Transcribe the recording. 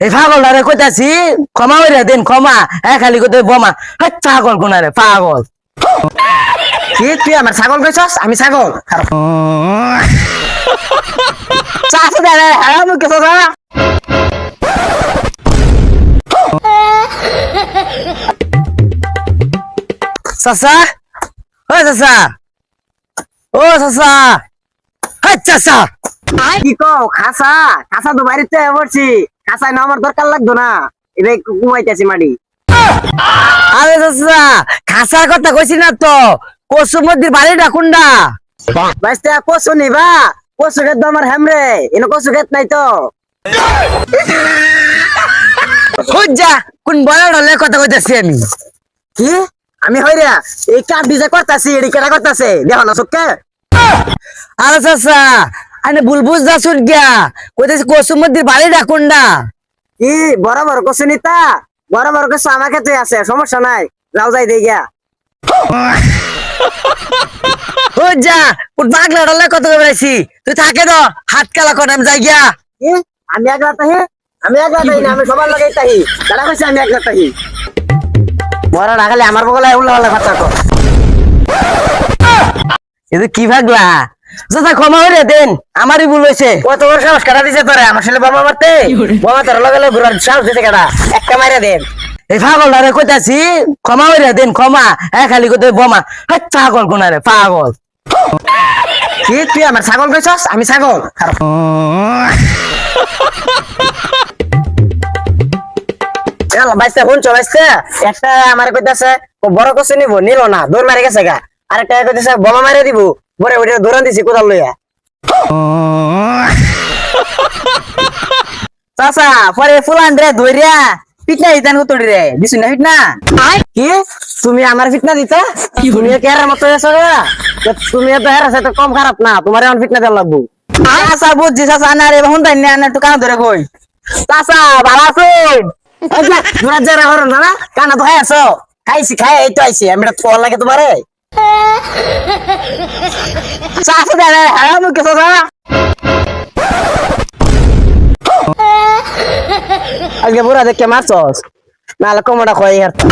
এই পাগলটারে কইতাছি ক্ষমা হইরা দেন, ক্ষমা। হ্যাঁ খালি কইতে বোমা হ্যাঁ পাগল কোনারে পাগল। কি, তুই আমার ছাগল কইছস? আমি ছাগল। চাষে দাঁড়ায় হ্যাঁ চাষা ও চাষা ও চাষা হ্যাঁ চাষা কি কও খাসা? খাসা তো বাড়িতে পড়ছি। খাসায় না আমার দরকার লাগতো না। এটা কুমাইতেছি মাটি। আরে চাষা খাসার কথা কইছি না তো। কসুমতির বাড়িটা কোনটা বাইস্তে কসু নিবা কসু খেত আমার হেমরে। এনে কসু খেত নাই তো। খুঁজা কোন হলে কথা কইতাছি আমি। কি? আমি হইরা এই কাঠ ডিজে করতাছি এডি কেটা করতাছে? দেখো না চোখকে। আরে চাষা আরে বুলবুল যা শুন গিয়া। কইতাছি কসুমতির বাড়িটা কোনটা কি বড় বড় কসু নিতা বড় বড় কসু আমার তুই আছে সমস্যা নাই যাও যাই দিয়ে গিয়া। খুঁজা কোন পাগলা হলে কথা কইতাছি তুই থাকে তো হাত কালা করে আমি যাই গিয়া। আমি এক রাত আহি আমি এক রাত না আমি সবার লগে তাহি দাদা কইছে আমি এক রাত আহি বড় রাখালে আমার বগলে উল্লা উল্লা কথা কো এটা কি ভাগলা চাচা ক্ষমা হইরে দেন। আমারই ভুল হয়েছে কত বড় সাহস কাটা দিছে তোরে আমার ছেলে বাবা মারতে? তোর লগে লগে ঘুরার সাহস দিছে কাটা। একটা মাইরা দেন। এই পাগলটারে কইতাছি ক্ষমা দেন ক্ষমা। হ্যাঁ খালি কইতে বোমা হ্যাঁ পাগল কোনারে পাগল। কি তুই আমার ছাগল কইছস? আমি ছাগল। বাইসে একটা আমার কইতাছে বড় কষ্ট নিব নিল না দৌড় মারি গেছে গা। আরেকটা কইতাছে বোমা মারি দিব। পরে ওইটা দৌড়ান দিছি, কোদাল লইয়া। চাচা, পরে ফুলান রে, ধইরা। পিটনা দিতেন হুতুড়ি রে। দিছু না পিটনা কি? তুমি আমার ফিটনা দিতা? তুমি কেরার মতো এসো তো তুমি তো হেরা তো কম খারাপ না, তোমার এখন ফিটনা দেওয়া লাগবো। চাচা, বুঝছি চাচা, না রে হুন তাই না, একটু কান ধরে কই। চাচা, ভালো আছেন তোরা যারা হর না? কানা তো খাই আছো? খাইছি, খাই, এই তো আইছি, আমি ফল লাগে তোমারে। চাচা দাঁড়ায় হ্যাঁ মুখে চাচা আজকে বুড়া দেখে খোয়াই হারতাম